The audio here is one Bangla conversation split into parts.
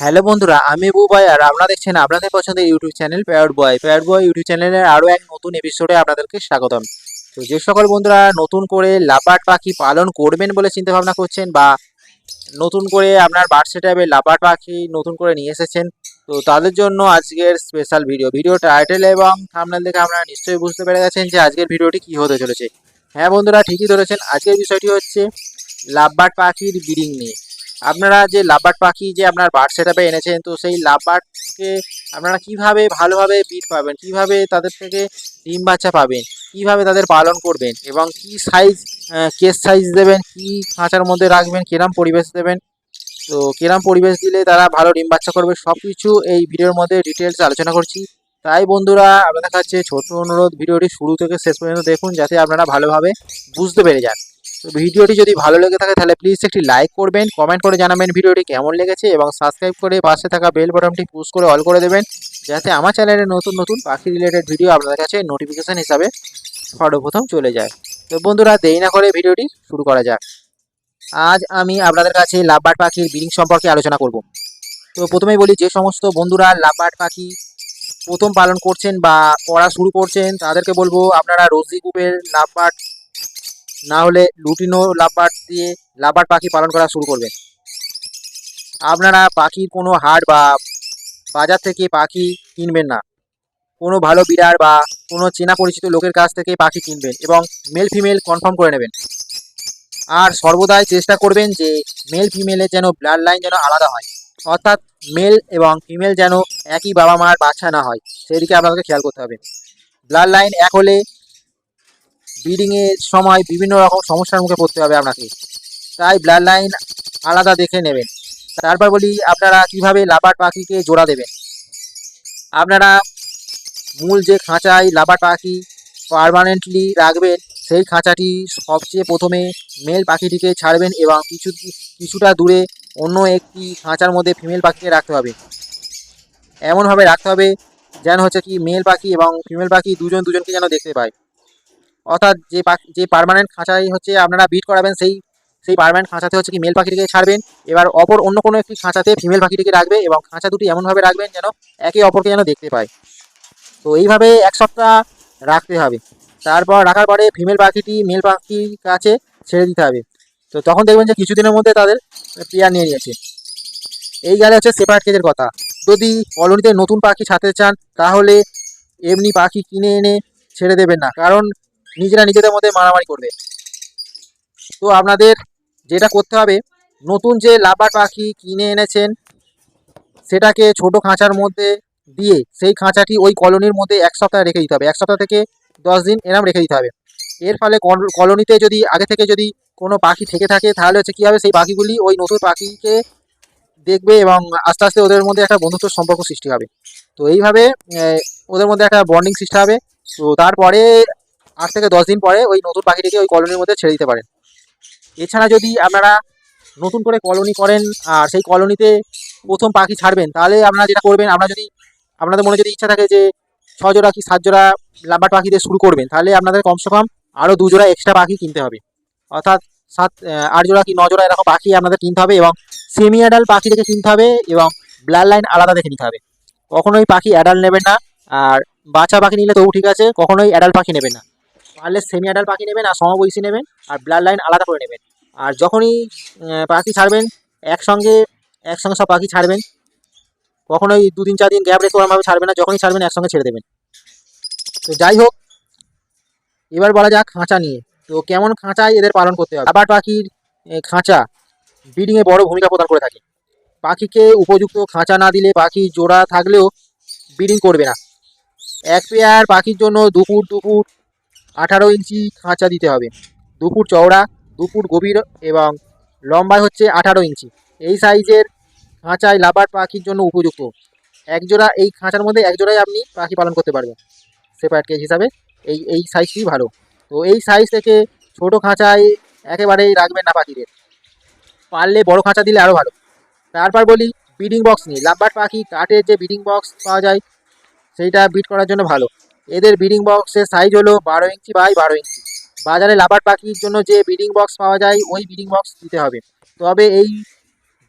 হ্যালো বন্ধুরা, আমি বুবাই আর আপনারা দেখছেন আপনাদের পছন্দের YouTube channel parrot boy parrot boy YouTube চ্যানেলের আরও এক নতুন এপিসোডে আপনাদেরকে স্বাগতম। তো যে সকল বন্ধুরা নতুন করে লাবার্ড পাখি পালন করবেন বলে চিন্তা ভাবনা করছেন বা নতুন করে আপনার বার্ড সেটাপে লাবার্ড পাখি নতুন করে নিয়ে এসেছেন, তো তাদের জন্য আজকের স্পেশাল ভিডিও ভিডিও টাইটেল এবং থামনেল দেখে আপনারা নিশ্চয়ই বুঝতে পেরে গেছেন যে আজকের ভিডিওটি কী হতে চলেছে। হ্যাঁ বন্ধুরা, ঠিকই ধরেছেন। আজকের বিষয়টি হচ্ছে লাভবার্ড পাখির ব্রিডিং নিয়ে। আপনারা যে লাভবার্ড পাখি যে আপনার বার্ড সেটআপে এনেছেন, তো সেই লাভবার্ডকে আপনারা কীভাবে ভালোভাবে বিট পাবেন? কীভাবে তাদের থেকে ডিম বাচ্চা পাবেন? কীভাবে তাদের পালন করবেন? এবং কি সাইজ কেস সাইজ দেবেন? কি খাঁচার মধ্যে রাখবেন? কিরম পরিবেশ দেবেন? তো কিরম পরিবেশ দিলে তারা ভালো ডিম বাচ্চা করবে? সব কিছু এই ভিডিওর মধ্যে ডিটেলস আলোচনা করছি। তাই বন্ধুরা, আপনাদের কাছে ছোট অনুরোধ, ভিডিওটি শুরু থেকে শেষ পর্যন্ত দেখুন, যাতে আপনারা ভালোভাবে বুঝতে পেরে যান। তো ভিডিওটি যদি ভালো লেগে থাকে, তাহলে প্লিজ একটি লাইক করবেন কমেন্ট করে জানাবেন ভিডিওটি কেমন লেগেছে এবং সাবস্ক্রাইব করে পাশে থাকা বেল বাটনটি পুশ করে অল করে দেবেন, যাতে আমার চ্যানেলে নতুন নতুন পাখি রিলেটেড ভিডিও আপনাদের কাছে নোটিফিকেশান হিসাবে সর্বপ্রথম চলে যায়। তো বন্ধুরা, দেরি না করে ভিডিওটি শুরু করা যাক। আজ আমি আপনাদের কাছে লাভবার্ড পাখির ব্রিডিং সম্পর্কে আলোচনা করব। তো প্রথমেই বলি, যে সমস্ত বন্ধুরা লাভবার্ড পাখি প্রথম পালন করছেন বা করা শুরু করছেন, তাদেরকে বলব, আপনারা রোজি গ্রুপের লাভবার্ড না হলে লুটিনো লাভবার্ড দিয়ে লাভবার্ড পাখি পালন করা শুরু করবেন আপনারা পাখির কোনো হাট বা বাজার থেকে পাখি কিনবেন না। কোনো ভালো বিড়ার বা কোনো চেনা পরিচিত লোকের কাছ থেকে পাখি কিনবেন এবং মেল ফিমেল কনফার্ম করে নেবেন। আর সর্বদাই চেষ্টা করবেন যে মেল ফিমেলের যেন ব্লাড লাইন যেন আলাদা হয়। অর্থাৎ মেল এবং ফিমেল যেন একই বাবা মার বাচ্চা না হয়। সেদিকে আপনাদেরকে খেয়াল করতে হবে। ব্লাড লাইন এক হলে ব্রিডিংয়ের সময় বিভিন্ন রকম সমস্যার মুখে পড়তে হবে আপনাকে। তাই ব্লাড লাইন আলাদা দেখে নেবেন। তারপর বলি, আপনারা কীভাবে লাবার্ড পাখিকে জোড়া দেবেন? আপনারা মূল যে খাঁচায় লাবার্ড পাখি পারমানেন্টলি রাখবেন, সেই খাঁচাটি সবচেয়ে প্রথমে মেল পাখিটিকে ছাড়বেন এবং কিছু, কিছুটা দূরে অন্য একটি খাঁচার মধ্যে ফিমেল পাখিকে রাখতে হবে। এমনভাবে রাখতে হবে যেন হচ্ছে কি মেল পাখি এবং ফিমেল পাখি দুজন দুজনকে যেন দেখতে পায়। অর্থাৎ যে যে পারমানেন্ট খাঁচাই হচ্ছে আপনারা বিট করাবেন, সেই সেই পারমানেন্ট খাঁচাতে হচ্ছে কি মেল পাখিটিকে ছাড়বেন। এবার অপর অন্য কোনো একটি খাঁচাতে ফিমেল পাখিটিকে রাখবে এবং খাঁচা দুটি এমনভাবে রাখবেন যেন একে অপরকে যেন দেখতে পায়। তো এইভাবে এক সপ্তাহ রাখতে হবে। তারপর রাখার পরে ফিমেল পাখিটি মেল পাখির কাছে ছেড়ে দিতে হবে। তো তখন দেখবেন যে কিছুদিনের মধ্যে তাদের পেয়ার নিয়ে নিয়েছে। এই গেলে হচ্ছে সেপারেট কেজের কথা। যদি কলোনিতে নতুন পাখি ছাড়তে চান, তাহলে এমনি পাখি কিনে এনে ছেড়ে দেবেন না। কারণ নিজেরা নিজেদের মধ্যে মারামারি করবে। তো আপনাদের যেটা করতে হবে, নতুন যে লাভার পাখি কিনে এনেছেন, সেটাকে ছোট খাঁচার মধ্যে দিয়ে সেই খাঁচাটি ওই কলোনির মধ্যে এক সপ্তাহ রেখে দিতে হবে। এক সপ্তাহ থেকে দশ দিন এরম রেখে দিতে হবে। এর ফলে কলোনিতে যদি, আগে থেকে যদি কোনো পাখি থেকে থাকে, তাহলে হচ্ছে কী হবে, সেই পাখিগুলি ওই নতুন পাখিকে দেখবে এবং আস্তে আস্তে ওদের মধ্যে একটা বন্ধুত্ব সম্পর্ক সৃষ্টি হবে। তো এইভাবে ওদের মধ্যে একটা বন্ডিং সৃষ্টি হবে। তো তারপরে আট থেকে দশ দিন পরে ওই নতুন পাখিটিকে ওই কলোনির মধ্যে ছেড়ে দিতে পারেন এছাড়া যদি আপনারা নতুন করে কলোনি করেন, আর সেই কলোনিতে প্রথম পাখি ছাড়বেন, তাহলে আপনারা যেটা করবেন আপনারা যদি, আপনাদের মনে যদি ইচ্ছা থাকে যে ছ জোড়া কি সাত জোড়া লাম্বার পাখি দিয়ে শুরু করবেন, তাহলে আপনাদের কমসে কম আরও দু জোড়া এক্সট্রা পাখি কিনতে হবে। অর্থাৎ সাত আট জোড়া কি ন জোড়া এরকম পাখি আপনাদের কিনতে হবে এবং সেমি অ্যাডাল্ট পাখি দেখে কিনতে হবে এবং ব্লাড লাইন আলাদা দেখে নিতে হবে। কখনোই পাখি অ্যাডাল্ট নেবেন না, আর বাচ্চা পাখি নিলে তবু ঠিক আছে, কখনোই অ্যাডাল্ট পাখি নেবেন না। পারলে সেমি অ্যাডাল্ট পাখি নেবেন আর সমবয়সী নেবেন আর ব্লাড লাইন আলাদা করে নেবেন। আর যখনই পাখি ছাড়বেন, একসঙ্গে একসঙ্গে সব পাখি ছাড়বেন, কখনোই দু দিন চার দিন গ্যাপ রেখে ওরমভাবে ছাড়বেন না, যখনই ছাড়বেন একসঙ্গে ছেড়ে দেবেন। তো যাই হোক, এবার বলা যাক খাঁচা নিয়ে। তো কেমন খাঁচায় এদের পালন করতে হবে? আবার পাখির খাঁচা ব্রিডিংয়ে বড় ভূমিকা প্রদান করে থাকে। পাখিকে উপযুক্ত খাঁচা না দিলে পাখি জোড়া থাকলেও ব্রিডিং করবে না। এক পেয়ার পাখির জন্য দু ফুট দু ফুট আঠারো ইঞ্চি খাঁচা দিতে হবে। দু ফুট চওড়া, দু ফুট গভীর এবং লম্বায় হচ্ছে আঠারো ইঞ্চি। এই সাইজের খাঁচায় লাভার পাখির জন্য উপযুক্ত। একজোড়া, এই খাঁচার মধ্যে এক জোড়াই আপনি পাখি পালন করতে পারবেন। সেপারেট কেজ হিসাবে এই এই সাইজটি ভালো। তো এই সাইজ থেকে ছোট খাঁচায় একেবারেই রাখবেন না পাখিদের। পারলে বড় খাঁচা দিলে আরও ভালো। তারপর বলি ব্রিডিং বক্স নিয়ে। লাভবার্ড পাখি কাঠের যে ব্রিডিং বক্স পাওয়া যায়, সেইটা বিট করার জন্য ভালো। এদের ব্রিডিং বক্সের সাইজ হলো বারো ইঞ্চি বাই বারো ইঞ্চি। বাজারে লাভার্ড পাখির জন্য যে ব্রিডিং বক্স পাওয়া যায়, ওই ব্রিডিং বক্স দিতে হবে। তবে এই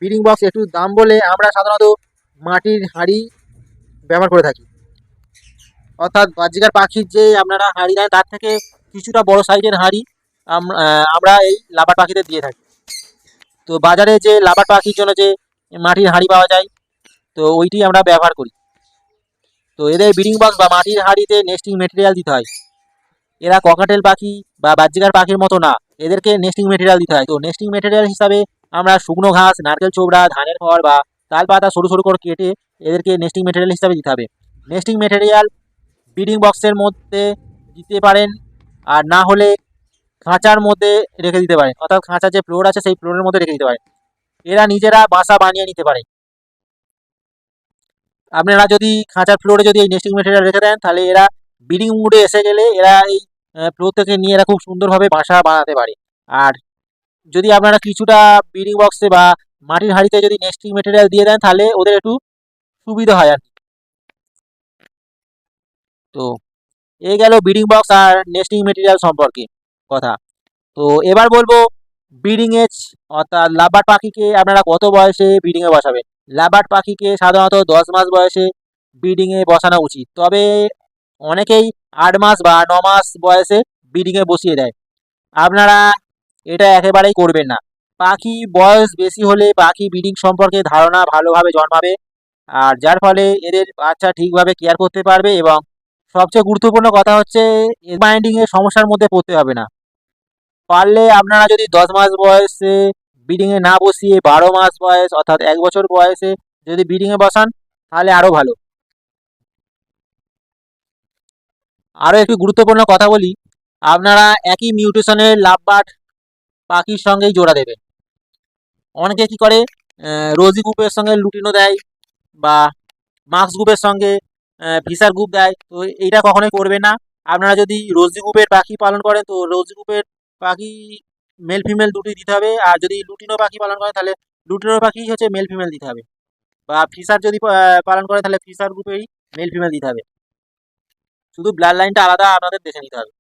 ব্রিডিং বক্স একটু দাম বলে আমরা সাধারণত মাটির হাঁড়ি ব্যবহার করে থাকি। অর্থাৎ বাজিকার পাখির যে আপনারা হাঁড়ি দেন তার থেকে কিছুটা বড় সাইজের হাঁড়ি আমরা এই লাবার পাখিদের দিয়ে থাকি। তো বাজারে যে লাবার পাখির জন্য যে মাটির হাঁড়ি পাওয়া যায়, তো ওইটি আমরা ব্যবহার করি। তো এদের ব্রিডিং বক্স বা মাটির হাঁড়িতে নেস্টিং মেটেরিয়াল দিতে হয়। এরা ককাটেল পাখি বা বাজ্যিকার পাখির মতো না, এদেরকে নেস্টিং মেটেরিয়াল দিতে হয়। তো নেস্টিং মেটেরিয়াল হিসাবে আমরা শুকনো ঘাস, নারকেল চোবড়া ধানের খড় বা তাল পাতা সরু সরু করে কেটে এদেরকে নেস্টিং মেটেরিয়াল হিসাবে দিতে হবে। নেস্টিং মেটেরিয়াল ব্রিডিং বক্সের মধ্যে দিতে পারেন আর না হলে খাঁচার মধ্যে রেখে দিতে পারেন। অর্থাৎ খাঁচার যে ফ্লোর আছে, সেই ফ্লোরের মধ্যে রেখে দিতে পারেন। এরা নিজেরা বাসা বানিয়ে নিতে পারে। আপনারা যদি খাঁচার ফ্লোরে যদি এই নেস্টিং মেটেরিয়াল রেখে দেন, তাহলে এরা ব্রিডিং মুডে এসে গেলে এরা এই ফ্লোর থেকে নিয়ে এরা খুব সুন্দরভাবে বাসা বানাতে পারে। আর যদি আপনারা কিছুটা ব্রিডিং বক্সে বা মাটির হাঁড়িতে যদি নেস্টিং মেটেরিয়াল দিয়ে দেন, তাহলে ওদের একটু সুবিধা হয় আর। তো এই গেল ব্রিডিং বক্স আর নেস্টিং মেটেরিয়াল সম্পর্কে কথা। তো, এবার বলব ব্রিডিং এজ অর্থাৎ লাভার পাখিকে আপনারা কত বয়সে ব্রিডিংয়ে বসাবেন? লাভার পাখিকে সাধারণত দশ মাস বয়সে ব্রিডিংয়ে বসানো উচিত। তবে অনেকেই আট মাস বা ন মাস বয়সে ব্রিডিংয়ে বসিয়ে দেয়। আপনারা এটা একেবারেই করবেন না। পাখি বয়স বেশি হলে পাখি ব্রিডিং সম্পর্কে ধারণা ভালোভাবে জন্মাবে আর যার ফলে এদের বাচ্চা ঠিকভাবে কেয়ার করতে পারবে এবং সবচেয়ে গুরুত্বপূর্ণ কথা হচ্ছে মাইন্ডিং এর সমস্যার মধ্যে পড়তে হবে না। পারলে আপনারা যদি দশ মাস বয়সে ব্রিডিং এ না বসিয়ে বারো মাস বয়স, অর্থাৎ এক বছর বয়সে যদি ব্রিডিংয়ে বসান, তাহলে আরও ভালো। আরও একটি গুরুত্বপূর্ণ কথা বলি, আপনারা একই মিউটেশনের লাভবার্ড পাখির সঙ্গেই জোড়া দেবেন। অনেকে কি করে রোজি গ্রুপের সঙ্গে লুটিনো দেয় বা মাক্স গ্রুপের সঙ্গে ভিসার গ্রুপ দেয়, তো এইটা কখনোই করবে না। আপনারা যদি রোজি গ্রুপের পাখি পালন করেন, তো রোজি গ্রুপের পাখি মেল ফিমেল দুটি দিতে হবে। আর যদি লুটিনো পাখি পালন করেন তাহলে লুটিনো পাখি হচ্ছে মেল ফিমেল দিতে হবে। বা ফিসার যদি পালন করে, তাহলে ফিসার গ্রুপেরই মেল ফিমেল দিতে হবে। শুধু ব্লাড লাইনটা আলাদা আপনাদের দেখে নিতে হবে।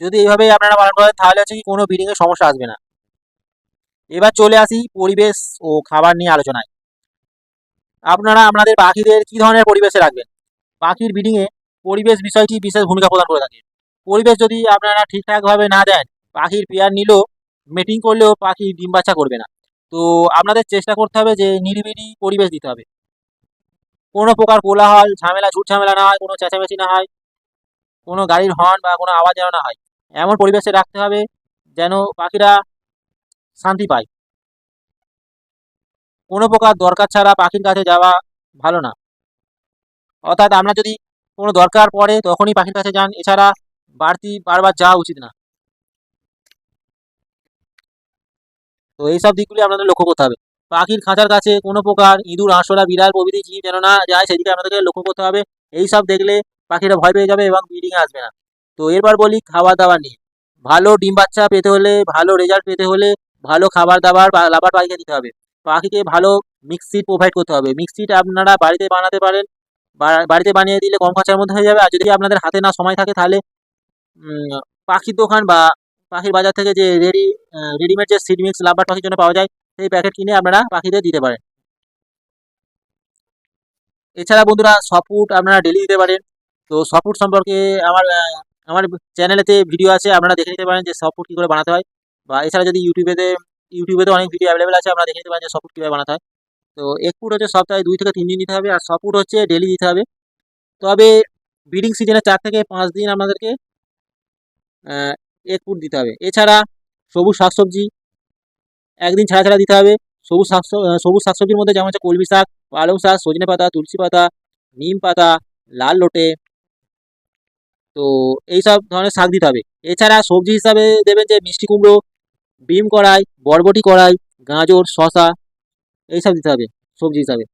যদি এইভাবেই আপনারা পালন করেন, তাহলে হচ্ছে কি কোনো ব্রিডিং এর সমস্যা আসবে না। এবার চলে আসি পরিবেশ ও খাবার নিয়ে আলোচনায়। আপনারা আপনাদের পাখিদের কি ধরনের পরিবেশে রাখবেন? পাখির ব্রিডিং এ পরিবেশ বিষয়টি বিশেষ ভূমিকা প্রদান করে থাকে। পরিবেশ যদি আপনারা ঠিকঠাকভাবে না দেন পাখির পেয়ার নিলেও মিটিং করলেও পাখি ডিম বাচ্চা করবে না। তো আপনাদের চেষ্টা করতে হবে যে নিরিবিলি পরিবেশ দিতে হবে। কোনো প্রকার কোলাহল, ঝামেলা, ঝুট ঝামেলা না হয়, কোনো চেঁচামেচি না হয়, কোনো গাড়ির হর্ন বা কোনো আওয়াজ যেন না হয়। এমন পরিবেশে রাখতে হবে যেন পাখিরা শান্তি পায়। কোনো প্রকার দরকার ছাড়া পাখির কাছে যাওয়া ভালো না। অর্থাৎ আমরা যদি কোনো দরকার পড়ে তখনই পাখির কাছে যান। এছাড়া বাড়তি বারবার যাওয়া উচিত না। তো এইসব দিকগুলি আপনাদের লক্ষ্য করতে হবে। পাখির খাঁচার কাছে কোনো প্রকার ইঁদুর আঁশলা বিড়াল প্রভৃতি জীব যেন না যায়, সেদিকে আপনাদেরকে লক্ষ্য করতে হবে। এই সব দেখলে পাখিরা ভয় পেয়ে যাবে এবং ব্রিডিংয়ে আসবে না। তো এরপর বলি খাবার দাবার নিয়ে। ভালো ডিম বাচ্চা পেতে হলে, ভালো রেজাল্ট পেতে হলে ভালো খাবার দাবার বা লাবার পাখিকে দিতে হবে। পাখিকে ভালো মিক্স সিড প্রোভাইড করতে হবে। মিক্স সিড আপনারা বাড়িতে বানাতে পারেন। বাড়িতে বানিয়ে দিলে কম খরচার মধ্যে হয়ে যাবে। আর যদি আপনাদের হাতে না সময় থাকে, তাহলে পাখির দোকান বা পাখির বাজার থেকে যে রেডি রেডিমেড যে সিড মিক্স লাভবার পাখির জন্য পাওয়া যায়, সেই প্যাকেট কিনে আপনারা পাখিদের দিতে পারেন। এছাড়া বন্ধুরা সফুট আপনারা ডেলি দিতে পারেন। তো সফুট সম্পর্কে আমার আমার চ্যানেলেতে ভিডিও আছে, আপনারা দেখে নিতে পারেন যে সফুট কী করে বানাতে হয়। বা এছাড়া যদি ইউটিউবেতে ইউটিউবেতে অনেক ভিডিও অ্যাভেলেবেল আছে, আপনারা দেখে নিতে পারেন যে সফুট কীভাবে বানাতে হয়। তো এক ফুট হচ্ছে সপ্তাহে দুই থেকে তিন দিন দিতে হবে, আর ছ ফুট হচ্ছে ডেলি দিতে হবে। তবে ব্রিডিং সিজনে চার থেকে পাঁচ দিন আপনাদেরকে এক ফুট দিতে হবে। এছাড়া সবুজ শাকসবজি একদিন ছাড়া ছাড়া দিতে হবে। সবুজ শাক সবুজ শাকসবজির মধ্যে যেমন হচ্ছে কলমি শাক, পালং শাক, সজনে পাতা, তুলসী পাতা, নিম পাতা, লাল লোটে। তো এইসব ধরনের শাক দিতে হবে। এছাড়া সবজি হিসাবে দেবেন যে মিষ্টি কুমড়ো, বিম কড়াই, বরবটি কড়াই, গাজর শশা এইসব দিতে হবে সবজি হিসাবে।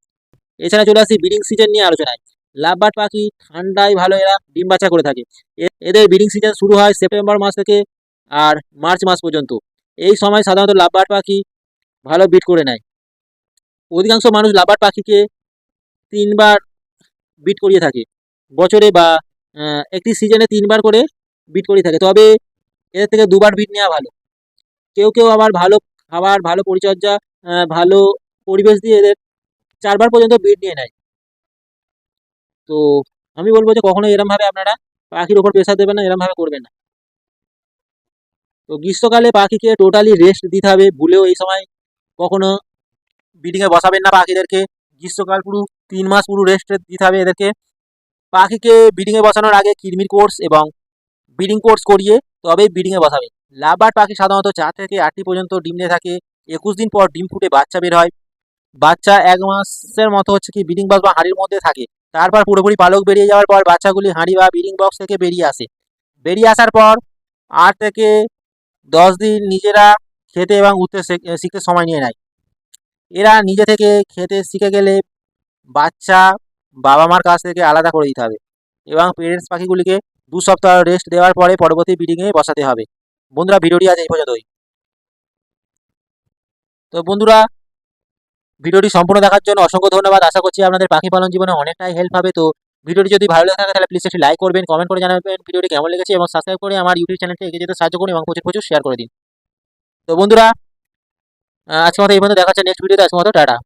এছাড়া চলে আসি ব্রিডিং সিজন নিয়ে আলোচনায়। লাভবার্ড পাখি ঠান্ডায় ভালো এরা ডিম বাচ্চা করে থাকে। এদের ব্রিডিং সিজন শুরু হয় সেপ্টেম্বর মাস থেকে আর মার্চ মাস পর্যন্ত। এই সময় সাধারণত লাভবার্ড পাখি ভালো বিট করে নেয়। অধিকাংশ মানুষ লাভবার্ড পাখিকে তিনবার বিট করিয়ে থাকে। বছরে বা একটি সিজনে তিনবার করে বিট করিয়ে থাকে। তবে এদের থেকে দুবার বিট নেওয়া ভালো। কেউ কেউ আবার ভালো খাবার, ভালো পরিচর্যা ভালো পরিবেশ দিয়ে এদের চারবার পর্যন্ত বিট নিয়ে নেয়। তো আমি বলব যে কখনো এরমভাবে আপনারা পাখির ওপর প্রেশার দেবেন না এরমভাবে করবেন না। তো গ্রীষ্মকালে পাখিকে টোটালি রেস্ট দিতে হবে, ভুলেও এই সময় কখনো ব্রিডিংয়ে বসাবেন না পাখিদেরকে। গ্রীষ্মকাল পুরো তিন মাস পুরো রেস্ট দিতে হবে এদেরকে। পাখিকে ব্রিডিংয়ে বসানোর আগে কিডমির কোর্স এবং ব্রিডিং কোর্স করিয়ে তবেই ব্রিডিংয়ে বসাবে লাভবার্ড পাখি সাধারণত চার থেকে আটটি পর্যন্ত ডিম নিয়ে থাকে, একুশ দিন পর ডিম ফুটে বাচ্চা বের হয়। বাচ্চা এক মাসের মতো হচ্ছে কি ব্রিডিং বাস বা হাঁড়ির মধ্যে থাকে। তারপর পুরোপুরি পালক বেরিয়ে যাওয়ার পর বাচ্চাগুলি হাঁড়ি বা ব্রিডিং বক্স থেকে বেরিয়ে আসে। বেরিয়ে আসার পর আট থেকে দশ দিন নিজেরা খেতে এবং উঠতে শেখ- শিখতে সময় নিয়ে নেয়। এরা নিজে থেকে খেতে শিখে গেলে বাচ্চা বাবা মার কাছ থেকে আলাদা করে দিতে হবে এবং পেরেন্টস পাখিগুলিকে দু সপ্তাহ রেস্ট দেওয়ার পরে পরবর্তী ব্রিডিংয়ে বসাতে হবে। বন্ধুরা, ভিডিওটি আজ এই পর্যন্তই। তো বন্ধুরা ভিডিওটি সম্পূর্ণ দেখার জন্য অসংখ্য ধন্যবাদ। আশা করছি আপনাদের পাখি পালন জীবনে অনেকটাই হেল্প হবে। তো ভিডিওটি যদি ভালো লাগে থাকে তাহলে প্লিজ একটি লাইক করবেন কমেন্ট করে জানাবেন। ভিডিওটি কেমন লেগেছে এবং সাবস্ক্রাইব করে আমার ইউটিউব চ্যানেলটি এগিয়ে যেতে সাহায্য করুন এবং প্রচুর প্রচুর শেয়ার করে দিন। তো বন্ধুরা আজকে মতো এই পর্যন্ত। দেখা হচ্ছে নেক্সট ভিডিওতে আজকে মতো টাটা।